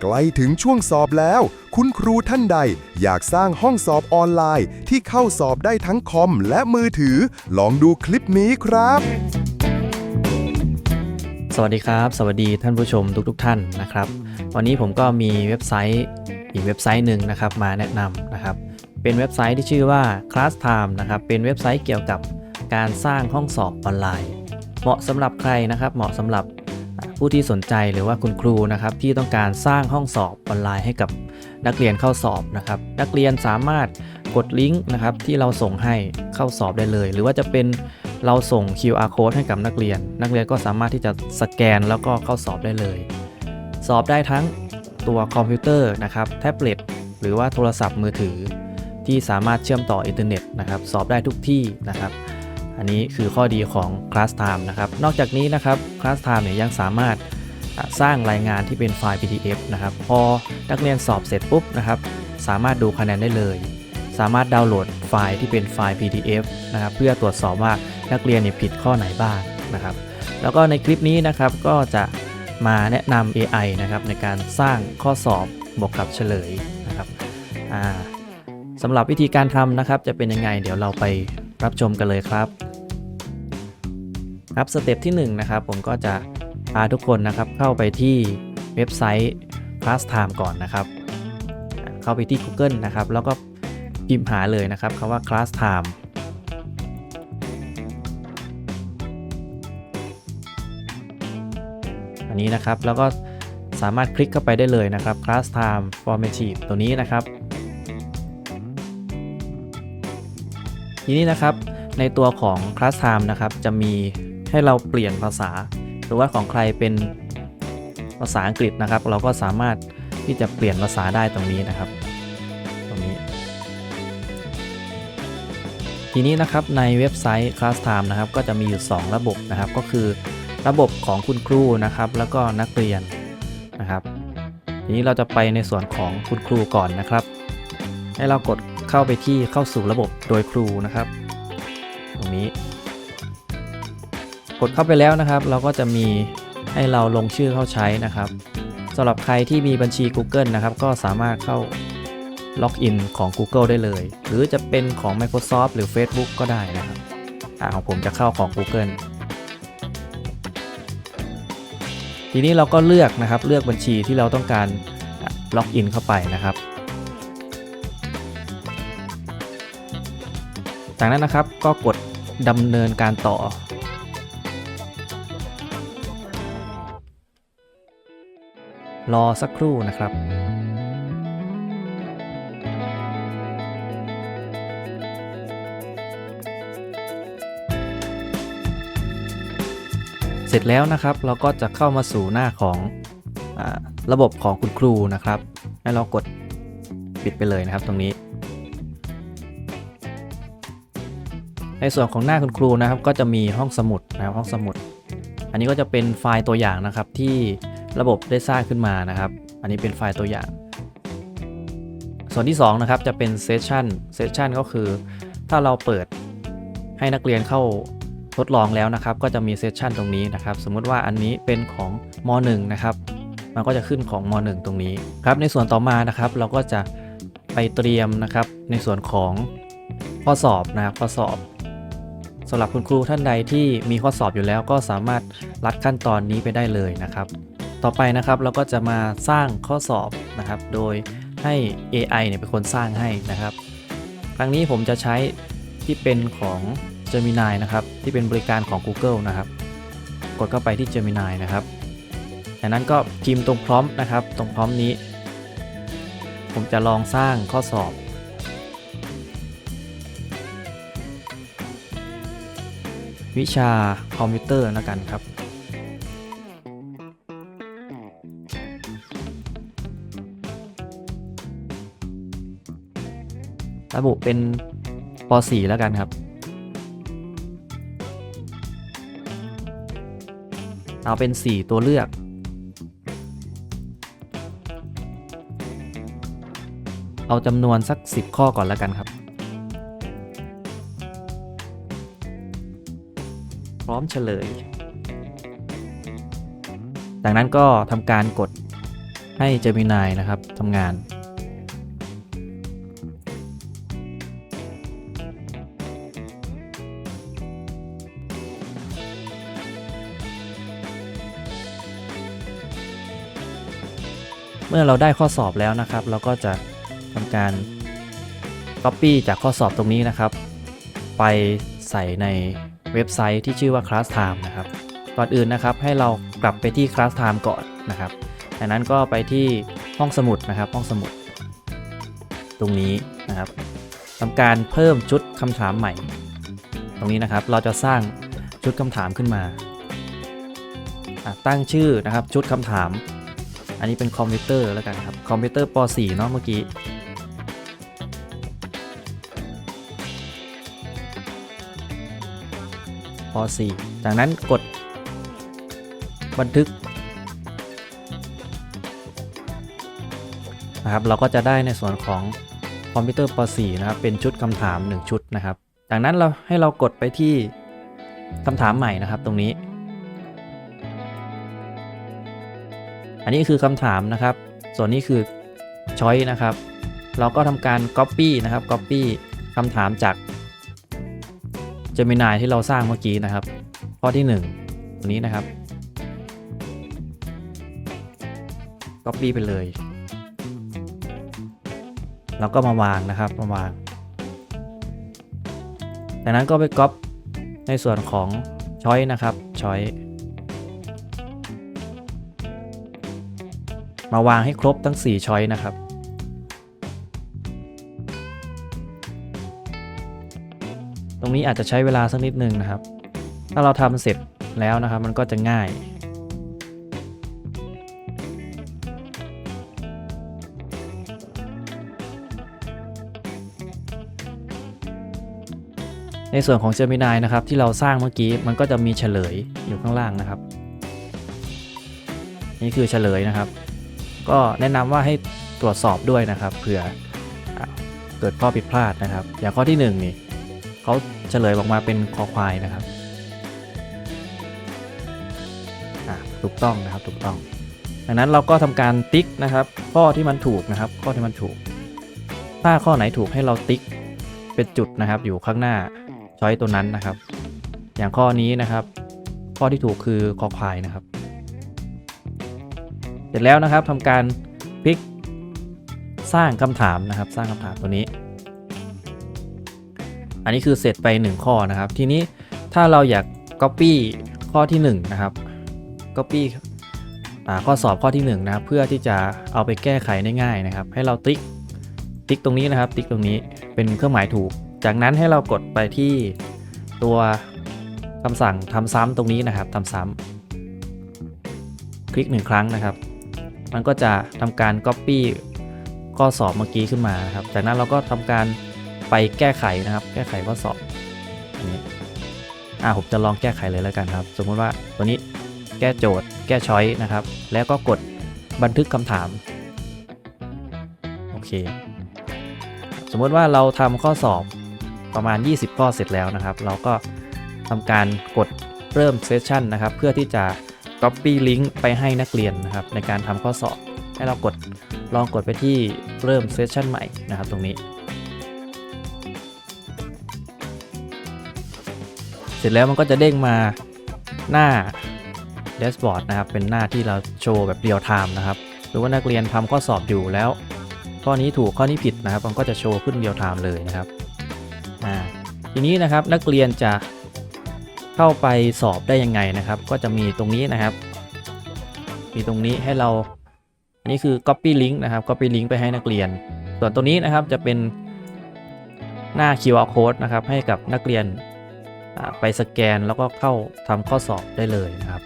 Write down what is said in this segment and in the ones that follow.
ใกล้ถึงช่วงสอบแล้ว คุณครูท่านใด อยากสร้างห้องสอบออนไลน์ ที่เข้าสอบได้ทั้งคอมและมือถือ ลองดูคลิปนี้ครับ สวัสดีครับ สวัสดีท่านผู้ชมทุกๆทท่านนะครับ วันนี้ผมก็มีเว็บไซต์อีกเว็บไซต์หนึ่งนะครับมาแนะนำนะครับ เป็นเว็บไซต์ที่ชื่อว่า Class Time นะครับ เป็นเว็บไซต์เกี่ยวกับการสร้างห้องสอบออนไลน์ เหมาะสำหรับใครนะครับ เหมาะสำหรับ ผู้ที่สนใจหรือว่าคุณครูนะครับที่ต้องการสร้างห้องสอบออนไลน์ให้กับนักเรียนเข้าสอบนะครับนักเรียนสามารถกดลิงก์นะครับที่เราส่งให้เข้าสอบได้เลย หรือว่าจะเป็นเราส่ง QR code ให้กับนักเรียน นักเรียนก็สามารถที่จะสแกนแล้วก็เข้าสอบได้เลย สอบได้ทั้งตัวคอมพิวเตอร์นะครับแท็บเล็ตหรือว่าโทรศัพท์มือถือ ที่สามารถเชื่อมต่ออินเทอร์เน็ตนะครับสอบได้ทุกที่นะครับ อันนี้คือข้อดีของ Class Time นะครับ นอกจากนี้นะครับ Class Time เนี่ยยังสามารถสร้างรายงานที่เป็นไฟล์ PDF นะครับ พอนักเรียนสอบเสร็จปุ๊บนะครับ สามารถดูคะแนนได้เลย สามารถดาวน์โหลดไฟล์ที่เป็นไฟล์ PDF นะครับ เพื่อตรวจสอบว่านักเรียนเนี่ยผิดข้อไหนบ้างนะครับ แล้วก็ในคลิปนี้นะครับก็จะมาแนะนำ AI นะครับในการสร้างข้อสอบบวกกับเฉลยนะครับสำหรับวิธีการทำนะครับจะเป็นยังไงเดี๋ยวเราไป รับชมกันเลยครับ ครับสเต็ปที่1นะครับผมก็จะพาทุกคนนะครับเข้าไปที่เว็บไซต์ ClassTime ก่อนนะครับ เข้าไปที่ Google นะครับ แล้วก็พิมพ์หาเลยนะครับคำว่า ClassTime อันนี้นะครับแล้วก็สามารถคลิกเข้าไปได้เลยนะครับ Class Time Formative ตัวนี้นะครับ ทีนี้นะครับในตัวของ Class Time นะครับจะมีให้เราเปลี่ยนภาษา หรือว่าของใครเป็นภาษาอังกฤษนะครับ เราก็สามารถที่จะเปลี่ยนภาษาได้ตรงนี้นะครับ ตรงนี้ ทีนี้นะครับในเว็บไซต์ Class Time นะครับก็จะมีอยู่ 2 ระบบนะครับ ก็คือระบบของคุณครูนะครับ แล้วก็นักเรียนนะครับ ทีนี้เราจะไปในส่วนของคุณครูก่อนนะครับ ให้เรากด เข้าไปที่เข้าสู่ระบบโดยครูนะครับ ตรงนี้ กดเข้าไปแล้วนะครับ เราก็จะมีให้เราลงชื่อเข้าใช้นะครับสำหรับใครที่มีบัญชี Google นะครับ ก็สามารถเข้าล็อกอินของ Google ได้เลย หรือจะเป็นของ Microsoft หรือ Facebook ก็ได้นะครับอ่าของผมจะเข้าของ Google ทีนี้เราก็เลือกนะครับเลือกบัญชีที่เราต้องการล็อกอินเข้าไปนะครับ จากนั้นนะครับก็กดดำเนินการต่อ รอสักครู่นะครับ เสร็จแล้วนะครับเราก็จะเข้ามาสู่หน้าของอระบบของคุณครูนะครับ ให้เรากดปิดไปเลยนะครับตรงนี้ ในส่วนของหน้าคุณครูนะครับ ก็จะมีห้องสมุดนะครับห้องสมุด อันนี้ก็จะเป็นไฟล์ตัวอย่างนะครับที่ระบบได้สร้างขึ้นมานะครับ อันนี้เป็นไฟล์ตัวอย่าง ส่วนที่2นะครับจะเป็นเซสชันเซสชันก็คือถ้าเราเปิดให้นักเรียนเข้าทดลองแล้วนะครับ ก็จะมีเซสชันตรงนี้นะครับ สมมุติว่าอันนี้เป็นของม .1 นะครับ มันก็จะขึ้นของม .1 ตรงนี้ครับ ในส่วนต่อมานะครับ เราก็จะไปเตรียมนะครับในส่วนของข้อสอบนะครับข้อสอบ สำหรับคุณครูท่านใดที่มีข้อสอบอยู่แล้วก็สามารถลัดขั้นตอนนี้ไปได้เลยนะครับ ต่อไปนะครับเราก็จะมาสร้างข้อสอบนะครับ โดยให้ AI เนี่ยเป็นคนสร้างให้นะครับ ครั้งนี้ผมจะใช้ที่เป็นของ Gemini นะครับ ที่เป็นบริการของ Google นะครับ กดเข้าไปที่ Gemini นะครับจากนั้นก็พิมพ์ตรงพร้อมนะครับ ตรงพร้อมนี้ ผมจะลองสร้างข้อสอบ วิชาคอมพิวเตอร์แล้วกันครับ ระบุเป็นป .4 แล้วกันครับ เอาเป็น 4 ตัวเลือกเอาจำนวนสัก 10 ข้อก่อนแล้วกันครับ อมเฉลย จากนั้นก็ทำการกดให้ Gemini นะครับทำงานเมื่อเราได้ข้อสอบแล้วนะครับ เราก็จะทำการ Copy จากข้อสอบตรงนี้นะครับ ไปใส่ใน เว็บไซต์ที่ชื่อว่า ClassTime นะครับก่อนอื่นนะครับให้เรากลับไปที่ ClassTime ก่อนนะครับจากนั้นก็ไปที่ห้องสมุดนะครับห้องสมุด ตรงนี้นะครับทำการเพิ่มชุดคำถามใหม่ ตรงนี้นะครับเราจะสร้างชุดคำถามขึ้นมาตั้งชื่อนะครับชุดคำถาม อันนี้เป็นคอมพิวเตอร์แล้วกันครับคอมพิวเตอร์ป .4 เนาะเมื่อกี้ ป .4 จากนั้นกดบันทึกนะครับเราก็จะได้ในส่วนของคอมพิวเตอร์ป .4 นะครับเป็นชุดคำถาม 1 ชุดนะครับ จากนั้นเราให้เรากดไปที่คำถามใหม่นะครับตรงนี้ อันนี้คือคำถามนะครับ ส่วนนี้คือช้อยนะครับ เราก็ทำการ Copy นะครับ Copy คำถามจาก Gemini ที่เราสร้างเมื่อกี้นะครับ ข้อที่1ตรงนี้นะครับ Copy ไปเลย แล้วก็มาวางนะครับมาวาง จากนั้นก็ไปก๊อปในส่วนของช้อยนะครับช้อยมาวางให้ครบทั้ง 4 ช้อยนะครับ รงนี้อาจจะใช้เวลาสักนิดนึงนะครับ ถ้าเราทำเสร็จแล้วนะครับ มันก็จะง่ายในส่วนของ Gemini นะครับที่เราสร้างเมื่อกี้มันก็จะมีเฉลยอยู่ข้างล่างนะครับ นี่คือเฉลยนะครับ ก็แนะนำว่าให้ตรวจสอบด้วยนะครับเผื่อเกิดข้อผิดพลาดนะครับ อย่างข้อที่1นี่เขา เฉลยออกมาเป็นคอควายนะครับถูกต้องนะครับถูกต้อง ดังนั้นเราก็ทำการติ๊กนะครับ ข้อที่มันถูกนะครับ ข้อที่มันถูก ถ้าข้อไหนถูกให้เราติ๊กเป็นจุดนะครับ อยู่ข้างหน้าช้อยตัวนั้นนะครับ อย่างข้อนี้นะครับ ข้อที่ถูกคือคอควายนะครับ เสร็จแล้วนะครับทำการพลิกสร้างคำถามนะครับ สร้างคำถามตัวนี้ อันนี้คือเสร็จไป 1 ข้อนะครับ ทีนี้ถ้าเราอยาก Copy ข้อที่1นะครับ Copy ข้อสอบข้อที่1นะครับเพื่อที่จะเอาไปแก้ไขได้ง่ายนะครับ ให้เราติ๊กติ๊กตรงนี้นะครับ ติ๊กตรงนี้เป็นเครื่องหมายถูก จากนั้นให้เรากดไปที่ตัวคำสั่งทำซ้ำตรงนี้นะครับทำซ้ำคลิกหนึ่งครั้งนะครับ มันก็จะทำการ Copy ข้อสอบเมื่อกี้ขึ้นมานะครับ จากนั้นเราก็ทำการ ไปแก้ไขนะครับ แก้ไขข้อสอบอันนี้อ่าผมจะลองแก้ไขเลยแล้วกันครับ สมมุติว่าตัวนี้แก้โจทย์ แก้ช้อยนะครับ แล้วก็กดบันทึกคำถาม โอเค สมมติว่าเราทำข้อสอบประมาณ 20 ข้อเสร็จแล้วนะครับ เราก็ทำการกดเริ่มเซสชันนะครับ เพื่อที่จะ Copy Link ไปให้นักเรียนนะครับ ในการทำข้อสอบ ให้เรากดลองกดไปที่เริ่มเซสชันใหม่นะครับ ตรงนี้ เสร็จแล้วมันก็จะเด้งมาหน้าแดชบอร์ดนะครับ เป็นหน้าที่เราโชว์แบบเรียลไทม์นะครับหรือว่านักเรียนทำข้อสอบอยู่แล้ว ข้อนี้ถูกข้อนี้ผิดนะครับ มันก็จะโชว์ขึ้นเรียลไทม์เลยนะครับอ่าทีนี้นะครับนักเรียนจะเข้าไปสอบได้ยังไงนะครับ ก็จะมีตรงนี้นะครับ มีตรงนี้ให้เราอันนี้คือ copy link นะครับ copy link ไปให้นักเรียน ส่วนตัวนี้นะครับจะเป็นหน้า QR code นะครับให้กับนักเรียน ไปสแกนแล้วก็เข้าทำข้อสอบได้เลยนะครับ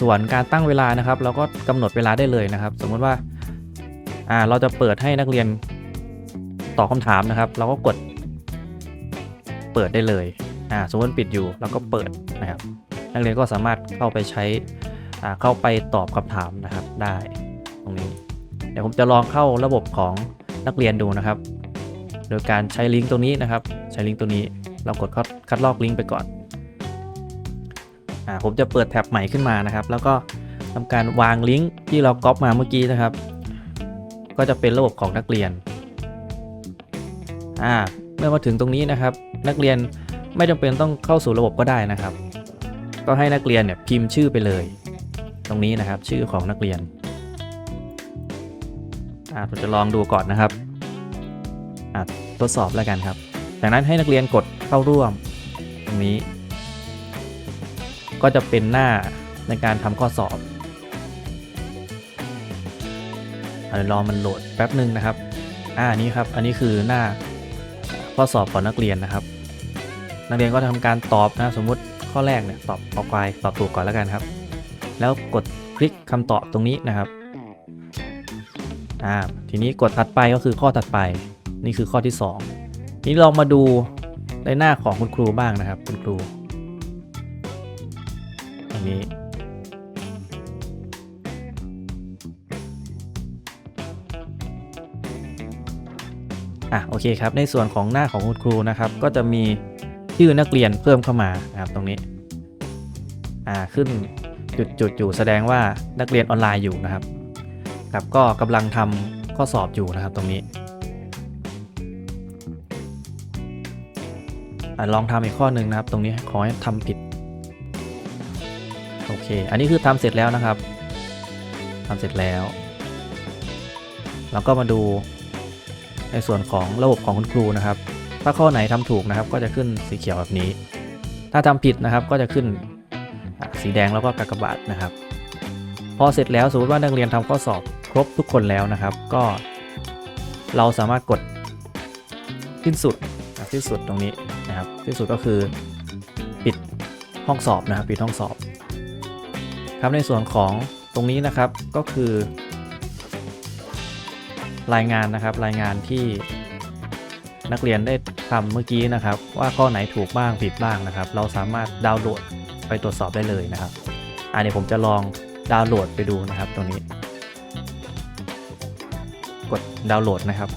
ส่วนการตั้งเวลานะครับเราก็กำหนดเวลาได้เลยนะครับ สมมติว่าเราจะเปิดให้นักเรียนตอบคำถามนะครับ เราก็กดเปิดได้เลยสมมติปิดอยู่เราก็เปิดนะครับ นักเรียนก็สามารถเข้าไปใช้เข้าไปตอบคำถามนะครับได้ตรงนี้เดี๋ยวผมจะลองเข้าระบบของนักเรียนดูนะครับ โดยการใช้ลิงก์ตรงนี้นะครับ ใช้ลิงก์ตัวนี้ เรากดคัดคดลอกลิงก์ไปก่อนอ่าผมจะเปิดแท็บใหม่ขึ้นมานะครับ แล้วก็ทำการวางลิงก์ที่เราก๊อปมาเมื่อกี้นะครับ ก็จะเป็นระบบของนักเรียนอ่าเมื่อมาถึงตรงนี้นะครับ นักเรียนไม่จำเป็นต้องเข้าสู่ระบบก็ได้นะครับ ก็ให้นักเรียนเนี่ยพิมพ์ชื่อไปเลย ตรงนี้นะครับชื่อของนักเรียนอ่าผมจะลองดูก่อนนะครับอ่าทดสอบแล้วกันครับ จากนั้นให้นักเรียนกด เข้าร่วม ตรงนี้ ก็จะเป็นหน้าในการทำข้อสอบเดี๋ยวรอมันโหลดแป๊บหนึ่งนะครับ อ่านี่ครับ อันนี้คือหน้าข้อสอบของนักเรียนนะครับ นักเรียนก็ทำการตอบนะ สมมุติข้อแรกเนี่ยตอบออกไปตอบถูกก่อนแล้วกันครับ แล้วกดคลิกคำตอบตรงนี้นะครับ อ่า ทีนี้กดถัดไปก็คือข้อถัดไป นี่คือข้อที่ 2 นี้เรามาดู ในหน้าของคุณครูบ้างนะครับ คุณครูตรงนี้อะโอเคครับในส่วนของหน้าของคุณครูนะครับ ก็จะมีชื่อนักเรียนเพิ่มเข้ามานะครับตรงนี้อ่าขึ้นจุดจุดอยู่แสดงว่านักเรียนออนไลน์อยู่นะครับครับก็กำลังทำข้อสอบอยู่นะครับตรงนี้ ลองทำอีกข้อหนึ่งนะครับ ตรงนี้ขอให้ทำผิด โอเค อันนี้คือทำเสร็จแล้วนะครับทำเสร็จแล้วเราก็มาดูในส่วนของระบบของคุณครูนะครับ ถ้าข้อไหนทำถูกนะครับ ก็จะขึ้นสีเขียวแบบนี้ ถ้าทำผิดนะครับก็จะขึ้นสีแดงแล้วก็กากบาทนะครับ พอเสร็จแล้วสมมติว่านักเรียนทำข้อสอบครบทุกคนแล้วนะครับ ก็เราสามารถกดสิ้นสุดสิ้นสุดตรงนี้ นะครับสิ้นสุดก็คือปิดห้องสอบนะครับปิดห้องสอบ ครับในส่วนของตรงนี้นะครับก็คือ รายงานนะครับรายงานที่นักเรียนได้ทำเมื่อกี้นะครับ ว่าข้อไหนถูกบ้างผิดบ้างนะครับ เราสามารถดาวน์โหลดไปตรวจสอบได้เลยนะครับอันนี้ผมจะลองดาวน์โหลดไปดูนะครับตรงนี้ กดดาวน์โหลดนะครับ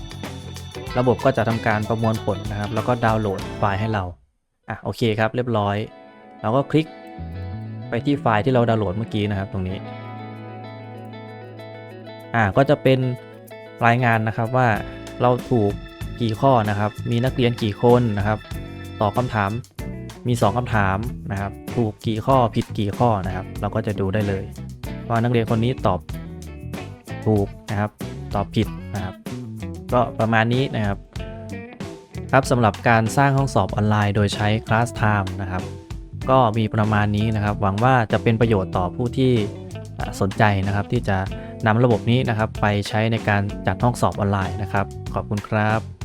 ระบบก็จะทำการประมวลผลนะครับ แล้วก็ดาวน์โหลดไฟล์ให้เรา อะโอเคครับ เรียบร้อย เราก็คลิกไปที่ไฟล์ที่เราดาวน์โหลดเมื่อกี้นะครับ ตรงนี้ อ่าก็จะเป็นรายงานนะครับว่าเราถูกกี่ข้อนะครับ มีนักเรียนกี่คนนะครับตอบคำถามมี 2คำถามนะครับ ถูกกี่ข้อผิดกี่ข้อนะครับ เราก็จะดูได้เลย ว่านักเรียนคนนี้ตอบถูกนะครับ ตอบผิดนะครับ ก็ประมาณนี้นะครับ ครับสำหรับการสร้างห้องสอบออนไลน์ โดยใช้ ClassTime นะครับ ก็มีประมาณนี้นะครับ หวังว่าจะเป็นประโยชน์ต่อผู้ที่สนใจนะครับ ที่จะนำระบบนี้นะครับ ไปใช้ในการจัดห้องสอบออนไลน์นะครับ ขอบคุณครับ